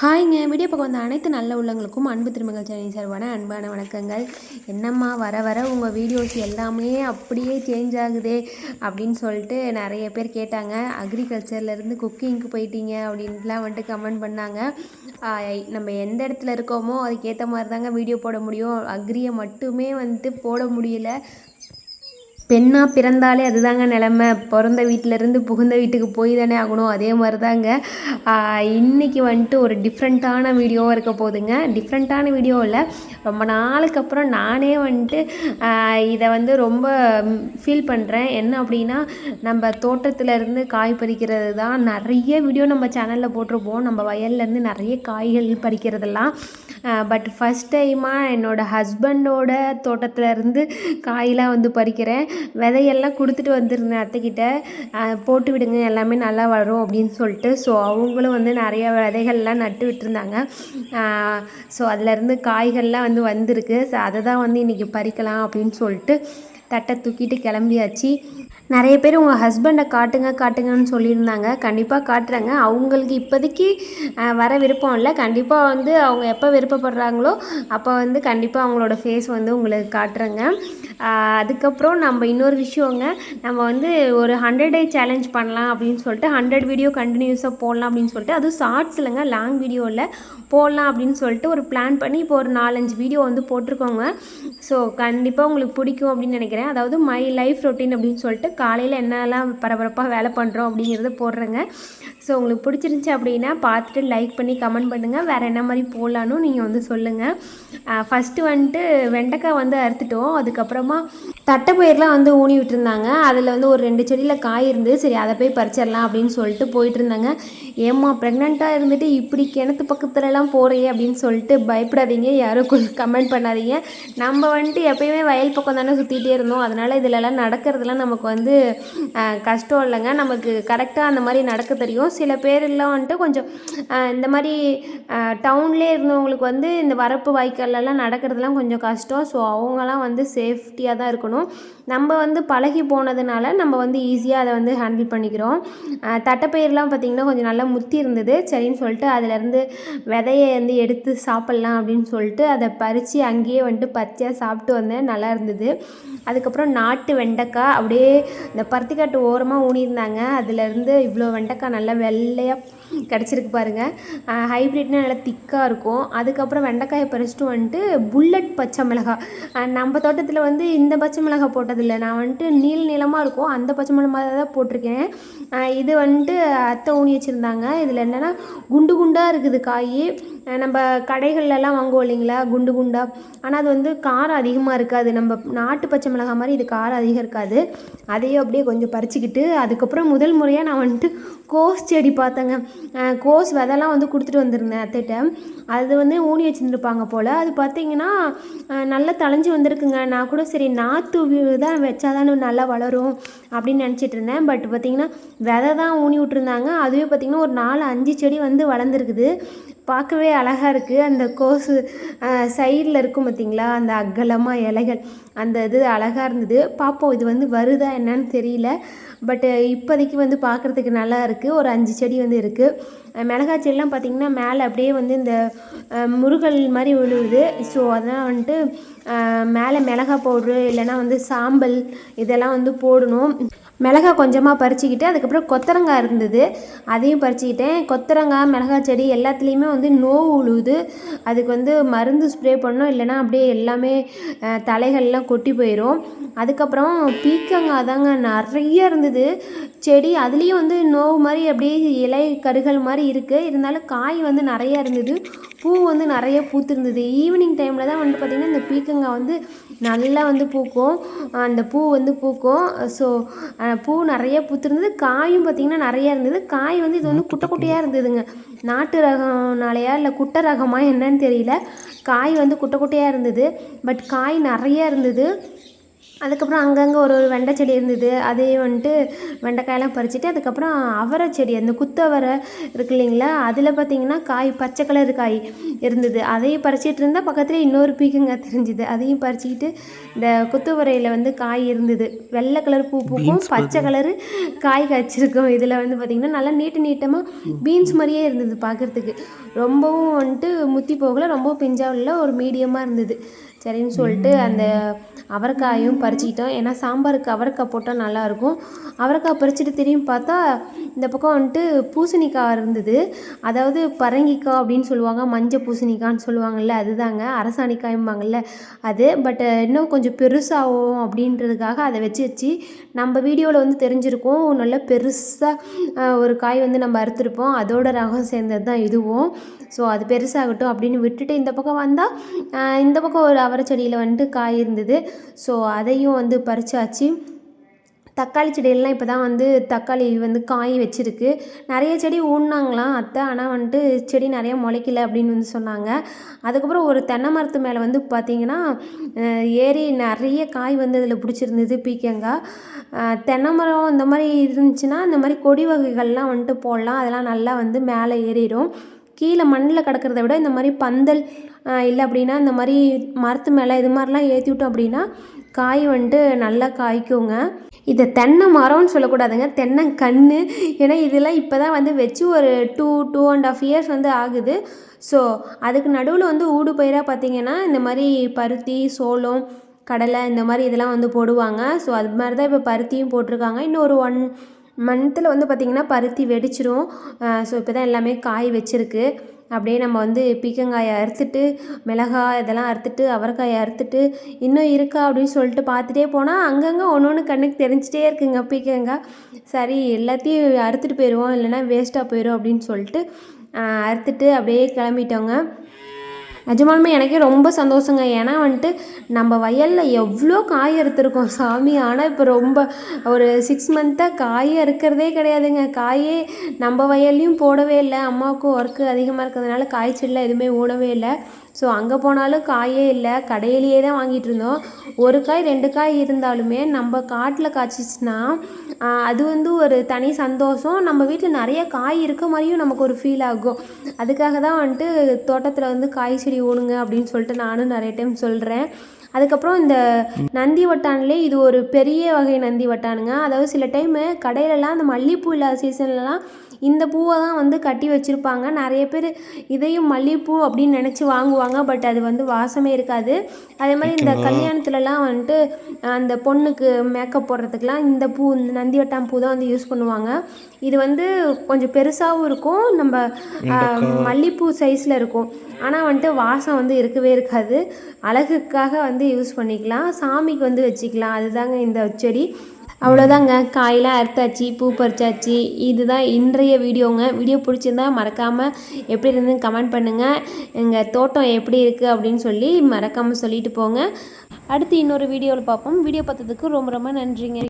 ஹாய்ங்க. Video பக்கம் வந்த அனைத்து நல்ல உள்ளங்களுக்கும் அன்பு திருமகள் சேனல் சார்பான அன்பான வணக்கங்கள். என்னம்மா வர வர உங்கள் வீடியோஸ் எல்லாமே அப்படியே சேஞ்ச் ஆகுதே அப்படின்னு சொல்லிட்டு நிறைய பேர் கேட்டாங்க. அக்ரிகல்ச்சர்லேருந்து குக்கிங்க்கு போயிட்டீங்க அப்படின்ட்டுலாம் வந்துட்டு கமெண்ட் பண்ணாங்க. நம்ம எந்த இடத்துல இருக்கோமோ அதுக்கேற்ற மாதிரி தாங்க வீடியோ போட முடியும். அக்ரியை மட்டுமே வந்துட்டு போட முடியல. பெண்ணாக பிறந்தாலே அதுதாங்க நிலமை. பிறந்த வீட்டிலேருந்து புகுந்த வீட்டுக்கு போய் தானே ஆகணும். அதே மாதிரி தாங்க இன்றைக்கி வந்துட்டு ஒரு டிஃப்ரெண்ட்டான வீடியோவாக இருக்க போகுதுங்க. டிஃப்ரெண்ட்டான வீடியோவில் ரொம்ப நாளுக்கு அப்புறம் நானே வந்துட்டு இதை வந்து ரொம்ப ஃபீல் பண்ணுறேன் என்ன அப்படின்னா நம்ம தோட்டத்துலேருந்து காய் பறிக்கிறது தான் நிறைய வீடியோ நம்ம சேனலில் போட்டிருப்போம். நம்ம வயல்லேருந்து நிறைய காய்கள் பறிக்கிறதெல்லாம். பட் ஃபஸ்ட் டைமாக என்னோடய ஹஸ்பண்டோட தோட்டத்துலேருந்து காயெலாம் வந்து பறிக்கிறேன். விதையெல்லாம் கொடுத்துட்டு வந்திருந்தேன் அத்தைக்கிட்ட போட்டு விடுங்க எல்லாமே நல்லா வரும் அப்படின்னு சொல்லிட்டு. ஸோ அவங்களும் வந்து நிறைய விதைகள்லாம் நட்டு விட்டுருந்தாங்க. ஸோ அதுலேருந்து காய்கள்லாம் வந்து வந்திருக்கு. ஸோ அதை தான் வந்து இன்றைக்கி பறிக்கலாம் அப்படின்னு சொல்லிட்டு தட்டை தூக்கிட்டு கிளம்பியாச்சு. நிறைய பேர் உங்கள் ஹஸ்பண்டை காட்டுங்க காட்டுங்கன்னு சொல்லியிருந்தாங்க. கண்டிப்பாக காட்டுறாங்க. அவங்களுக்கு இப்போதைக்கு வர விருப்பம் இல்லை. கண்டிப்பாக வந்து அவங்க எப்போ விருப்பப்படுறாங்களோ அப்போ வந்து கண்டிப்பாக அவங்களோட ஃபேஸ் வந்து உங்களுக்கு காட்டுறேங்க. அதுக்கப்புறம் நம்ம இன்னொரு விஷயங்க. நம்ம வந்து ஒரு ஹண்ட்ரட் டே சேலஞ்ச் பண்ணலாம் அப்படின்னு சொல்லிட்டு ஹண்ட்ரட் வீடியோ கண்டினியூஸாக போடலாம் அப்படின்னு சொல்லிட்டு அதுவும் ஷார்ட்ஸ் இல்லைங்க லாங் வீடியோவில் போடலாம் அப்படின்னு சொல்லிட்டு ஒரு பிளான் பண்ணி இப்போ ஒரு நாலஞ்சு வீடியோ வந்து போட்டிருக்கோங்க. ஸோ கண்டிப்பாக உங்களுக்கு பிடிக்கும் அப்படின்னு நினைக்கிறேன். அதாவது மை லைஃப் ரொட்டீன் அப்படின்னு சொல்லிட்டு காலையில் என்னெல்லாம் பரபரப்பாக வேலை பண்ணுறோம் அப்படிங்கிறத போடுறேங்க. ஸோ உங்களுக்கு பிடிச்சிருந்துச்சி அப்படின்னா பார்த்துட்டு லைக் பண்ணி கமெண்ட் பண்ணுங்கள் வேறு என்ன மாதிரி போடலான்னு நீங்கள் வந்து சொல்லுங்கள் ஃபஸ்ட்டு வந்துட்டு வெண்டைக்காய் வந்து அறுத்துட்டோம். அதுக்கப்புறமா தட்டைப்பயிரெலாம் வந்து ஊனி விட்டுருந்தாங்க அதில் வந்து ஒரு ரெண்டு செடியில் காய் இருந்து சரி அதை போய் பறிச்சிடலாம் அப்படின்னு சொல்லிட்டு போயிட்டு இருந்தாங்க ஏம்மா ப்ரெக்னெண்ட்டாக இருந்துட்டு இப்படி கிணத்து பக்கத்துலலாம் போகிறே அப்படின்னு சொல்லிட்டு பயப்படாதீங்க. யாரும் கமெண்ட் பண்ணாதீங்க. நம்ம வந்துட்டு எப்பயுமே வயல் பக்கம் தானே சுற்றிட்டே இருந்தோம். அதனால் இதிலலாம் நடக்கிறதுலாம் நமக்கு வந்து கஷ்டம் இல்லைங்க. நமக்கு கரெக்டாக அந்த மாதிரி நடக்க தெரியும். சில பேர்லாம் வந்துட்டு கொஞ்சம் இந்த மாதிரி டவுன்லேயே இருந்தவங்களுக்கு வந்து இந்த வரப்பு வாய்க்காலெல்லாம் நடக்கிறதுலாம் கொஞ்சம் கஷ்டம். ஸோ அவங்களாம் வந்து சேஃப்டியாக தான் இருக்கணும். நம்ம வந்து பழகி போனதுனால நம்ம வந்து ஈஸியாக அதை வந்து ஹேண்டில் பண்ணிக்கிறோம். தட்டைப்பயிரெலாம் பார்த்திங்கன்னா கொஞ்சம் நல்லா முத்தி இருந்தது. சரின்னு சொல்லிட்டு அதுலேருந்து விதையை வந்து எடுத்து சாப்பிட்லாம் அப்படின்னு சொல்லிட்டு அதை பறித்து அங்கேயே வந்துட்டு பச்சையாக சாப்பிட்டு வந்தேன். நல்லா இருந்தது. அதுக்கப்புறம் நாட்டு வெண்டைக்காய் அப்படியே இந்த பருத்திக்காட்டு ஓரமாக ஊனியிருந்தாங்க. அதுலேருந்து இவ்வளோ வெண்டைக்காய் நல்லா வெள்ளையாக கிடச்சிருக்கு பாருங்கள் ஹைப்ரிட்னா நல்லா திக்காக இருக்கும். அதுக்கப்புறம் வெண்டைக்காயை பறிச்சிட்டு வந்துட்டு புல்லட் பச்சை மிளகாய் நம்ம தோட்டத்தில் வந்து இந்த பச்சை மிளகாய் போட்டதில்லை. நான் வந்துட்டு நீல் நீளமாக இருக்கும். அந்த பச்சை மிளகாய் தான் போட்டிருக்கேன். இது வந்துட்டு அத்தை ஊனி வச்சுருந்தாங்க. இதில் என்னென்னா குண்டு குண்டாக இருக்குது காய். நம்ம கடைகள்லலாம் வாங்குவோம் இல்லைங்களா? குண்டு குண்டாக ஆனால் அது வந்து காரம் அதிகமாக இருக்காது. நம்ம நாட்டு பச்சை மிளகாய் மாதிரி இது காரம் அதிகம் இருக்காது. அதையும் அப்படியே கொஞ்சம் பறிச்சுக்கிட்டு அதுக்கப்புறம் முதல் முறையாக நான் வந்துட்டு கோஸ் செடி பார்த்தேங்க. கோஸ் விதைலாம் வந்து கொடுத்துட்டு வந்திருந்தேன் அத்தைகிட்ட. அது வந்து ஊனி வச்சுருந்துருப்பாங்க போல். அது பார்த்தீங்கன்னா நல்லா தளைஞ்சு வந்திருக்குங்க. நான் கூட சரி நாற்று தான் வச்சாதானே நல்லா வளரும் அப்படின்னு நினச்சிட்டு இருந்தேன். பட் பார்த்தீங்கன்னா விதை தான் ஊனி விட்ருந்தாங்க அதுவே பார்த்தீங்கன்னா ஒரு நாலு அஞ்சு செடி வந்து வளர்ந்துருக்குது. பார்க்கவே அழகாக இருக்குது அந்த கோஸு சைடில் இருக்கும் பார்த்தீங்களா அந்த அகலமாக இலைகள் அந்த இது அழகாக இருந்தது. பார்ப்போம் இது வந்து வருதா என்னன்னு தெரியல. பட்டு இப்போதைக்கு வந்து பார்க்குறதுக்கு நல்லா இருக்குது ஒரு அஞ்சு செடி வந்து இருக்குது மிளகாய் செடிலாம் பார்த்திங்கன்னா மேலே அப்படியே வந்து இந்த முருகல் மாதிரி விழுவுது. ஸோ அதெல்லாம் வந்துட்டு மேலே மிளகா பவுட்ரு இல்லைன்னா வந்து சாம்பல் இதெல்லாம் வந்து போடணும். மிளகாய் கொஞ்சமாக பறிச்சுக்கிட்டு அதுக்கப்புறம் கொத்தரங்காய் இருந்தது. அதையும் பறிச்சுக்கிட்டேன். கொத்தரங்காய் மிளகா செடி எல்லாத்துலேயுமே வந்து நோவு உழுவுது. அதுக்கு வந்து மருந்து ஸ்ப்ரே பண்ணோம். இல்லைன்னா அப்படியே எல்லாமே தலைகள்லாம் கொட்டி போயிடும் அதுக்கப்புறம் பீக்கங்காய் தாங்க நிறைய இருந்தது. செடி அதுலேயும் வந்து நோவு மாதிரி அப்படியே இலை கருகள் மாதிரி இருக்குது இருந்தாலும் காய் வந்து நிறைய இருந்தது. பூ வந்து நிறைய பூத்திருந்தது. ஈவினிங் டைமில் தான் வந்து பார்த்திங்கன்னா இந்த பீக்கங்காய் வந்து நல்லா வந்து பூக்கும். அந்த பூ வந்து பூக்கும். ஸோ பூ நிறைய பூத்திருந்தது. காயும் பார்த்திங்கன்னா நிறைய இருந்தது. காய் வந்து இது வந்து குட்டை குட்டையாக இருந்ததுங்க. நாட்டு ரகம்னாலையா இல்லை குட்டை ரகமா என்னன்னு தெரியல. காய் வந்து குட்டை குட்டையாக இருந்தது. பட் காய் நிறைய இருந்தது. அதுக்கப்புறம் அங்கங்கே ஒரு ஒரு வெண்டை செடி இருந்தது. அதையும் வந்துட்டு வெண்டைக்காயெல்லாம் பறிச்சுட்டு அதுக்கப்புறம் அவரை செடி அந்த குத்தவரை இருக்கு இல்லைங்களா? அதில் பார்த்தீங்கன்னா காய் பச்சை கலர் காய் இருந்தது. அதையும் பறிச்சிட்டு இருந்தால் பக்கத்தில் இன்னொரு பீக்கங்காய் தெரிஞ்சுது. அதையும் பறிச்சுக்கிட்டு இந்த குத்துவரையில் வந்து காய் இருந்தது. வெள்ளை கலர் பூ பூக்கும் பச்சை கலரு காய் காய்ச்சிருக்கும். இதில் வந்து பார்த்திங்கன்னா நல்லா நீட்டு நீட்டமாக பீன்ஸ் மாதிரியே இருந்தது பார்க்குறதுக்கு ரொம்பவும் வந்துட்டு முத்தி போகல ரொம்ப பிஞ்சாவும் இல்லை ஒரு மீடியமாக இருந்தது. சரின்னு சொல்லிட்டு அந்த அவரைக்காயும் பறிச்சுக்கிட்டோம். ஏன்னா சாம்பாருக்கு அவரைக்காய் போட்டால் நல்லாயிருக்கும். அவரைக்காய் பறிச்சுட்டு திரும்பி பார்த்தா இந்த பக்கம் வந்துட்டு பூசணிக்காய் இருந்தது. அதாவது பரங்கிக்காய் அப்படின்னு சொல்லுவாங்க மஞ்சள் பூசணிக்கான்னு சொல்லுவாங்கள்ல அதுதாங்க. அரசாணிக்காயும்பாங்கள்ல அது. பட் இன்னும் கொஞ்சம் பெருசாகும் அப்படின்றதுக்காக அதை வச்சு வச்சு நம்ம வீடியோவில் வந்து தெரிஞ்சிருக்கும். நல்ல பெருசாக ஒரு காய் வந்து நம்ம அறுத்துருப்போம். அதோட ரகம் சேர்ந்தது தான் இதுவும். ஸோ அது பெருசாகட்டும் அப்படின்னு விட்டுட்டு இந்த பக்கம் வந்தால் இந்த பக்கம் ஒரு அவரை செடியில் வந்துட்டு காய் இருந்தது. ஸோ அதையும் வந்து பறிச்சாச்சு. தக்காளி செடியெல்லாம் இப்போ தான் வந்து தக்காளி வந்து காய் வச்சுருக்கு. நிறைய செடி ஊன்னாங்களாம் அத்தை. ஆனால் வந்துட்டு செடி நிறைய முளைக்கல அப்படின்னு வந்து சொன்னாங்க. அதுக்கப்புறம் ஒரு தென்னை மரத்து மேலே வந்து பார்த்திங்கன்னா ஏறி நிறைய காய் வந்து அதில் பிடிச்சிருந்தது பீக்கங்காய் தென்னை மரம் இந்த மாதிரி இருந்துச்சுன்னா இந்த மாதிரி கொடி வகைகள்லாம் வந்துட்டு போடலாம். அதெல்லாம் நல்லா வந்து மேலே ஏறிடும். கீழே மண்ணில் கிடக்கிறத விட இந்த மாதிரி பந்தல் இல்லை அப்படின்னா இந்த மாதிரி மரத்து மேலே இது மாதிரிலாம் ஏற்றி விட்டோம் அப்படின்னா காய் வந்துட்டு நல்லா காய்க்குங்க. இதை தென்னை மரம்னு சொல்லக்கூடாதுங்க. தென்னை கன்று ஏன்னா இதெல்லாம் இப்போ தான் வந்து வச்சு ஒரு two two and half years வந்து ஆகுது. ஸோ அதுக்கு நடுவில் வந்து ஊடு பயிராக பார்த்திங்கன்னா இந்த மாதிரி பருத்தி சோளம் கடலை இந்த மாதிரி இதெல்லாம் வந்து போடுவாங்க. ஸோ அது மாதிரி தான் இப்போ பருத்தியும் போட்டிருக்காங்க. இன்னும் ஒரு ஒன் மந்த்தில் வந்து பார்த்திங்கன்னா பருத்தி வெடிச்சிரும். ஸோ இப்போ தான் எல்லாமே காய் வச்சிருக்கு. அப்படியே நம்ம வந்து பீக்கங்காயை அறுத்துட்டு மிளகாய் இதெல்லாம் அறுத்துட்டு அவரைக்காயை அறுத்துட்டு இன்னும் இருக்கா அப்படின்னு சொல்லிட்டு பார்த்துட்டே போனால் அங்கங்கே ஒன்று ஒன்று கண்ணுக்கு தெரிஞ்சிட்டே இருக்குங்க பீக்கங்காய் சரி எல்லாத்தையும் அறுத்துட்டு போயிடுவோம் இல்லைன்னா வேஸ்ட்டாக போயிடும் அப்படின்னு சொல்லிட்டு அறுத்துட்டு அப்படியே கிளம்பிட்டோங்க. நிஜமாலுமே எனக்கே ரொம்ப சந்தோஷங்க. ஏன்னா வந்துட்டு நம்ம வயலில் எவ்வளோ காய் அறுத்துருக்கோம் சாமி. ஆனால் இப்போ ரொம்ப ஒரு சிக்ஸ் மந்த்தாக காயே அறுக்கிறதே கிடையாதுங்க. காயே நம்ம வயல்லையும் போடவே இல்லை. அம்மாவுக்கும் ஒர்க்கு அதிகமாக இருக்கிறதுனால காய்ச்சல்லாம் எதுவுமே ஓடவே இல்லை. ஸோ அங்கே போனாலும் காயே இல்லை. கடையிலேயே தான் வாங்கிட்டு இருந்தோம். ஒரு காய் ரெண்டு காய் இருந்தாலுமே நம்ம காட்டில் காய்ச்சிச்சின்னா அது வந்து ஒரு தனி சந்தோஷம். நம்ம வீட்டில் நிறைய காய் இருக்க மாதிரியும் நமக்கு ஒரு ஃபீல் ஆகும். அதுக்காக தான் வந்துட்டு தோட்டத்தில் வந்து காய் செடி ஓடுங்க அப்படின்னு சொல்லிட்டு நானும் நிறைய டைம் சொல்கிறேன் அதுக்கப்புறம் இந்த நந்தி வட்டான்லேயே இது ஒரு பெரிய வகை நந்தி வட்டானுங்க. அதாவது சில டைமு கடையிலலாம் அந்த மல்லிகைப்பூ இல்லாத சீசன்லலாம் இந்த பூவை தான் வந்து கட்டி வச்சுருப்பாங்க. நிறைய பேர் இதையும் மல்லிகைப்பூ அப்படின்னு நினச்சி வாங்குவாங்க. பட் அது வந்து வாசமே இருக்காது. அதே மாதிரி இந்த கல்யாணத்துலலாம் வந்துட்டு அந்த பொண்ணுக்கு மேக்கப் போடுறதுக்கெலாம் இந்த பூ இந்த நந்தி வட்டான் பூ தான் வந்து யூஸ் பண்ணுவாங்க. இது வந்து கொஞ்சம் பெருசாகவும் இருக்கும். நம்ம மல்லிகைப்பூ சைஸில் இருக்கும். ஆனால் வந்துட்டு வாசம் வந்து இருக்கவே இருக்காது. அழகுக்காக வந்து யூஸ் பண்ணிக்கலாம். சாமிக்கு வந்து வச்சுக்கலாம். அதுதாங்க இந்த செடி. அவ்வளோதாங்க காயெலாம் அறுத்தாச்சு பூ பறிச்சாச்சு. இதுதான் இன்றைய வீடியோங்க. வீடியோ பிடிச்சிருந்தா மறக்காமல் எப்படி இருந்துன்னு கமெண்ட் பண்ணுங்கள் எங்கள் தோட்டம் எப்படி இருக்குது அப்படின்னு சொல்லி மறக்காமல் சொல்லிட்டு போங்க. அடுத்து இன்னொரு வீடியோவில் பார்ப்போம். வீடியோ பார்த்ததுக்கு ரொம்ப ரொம்ப நன்றிங்க.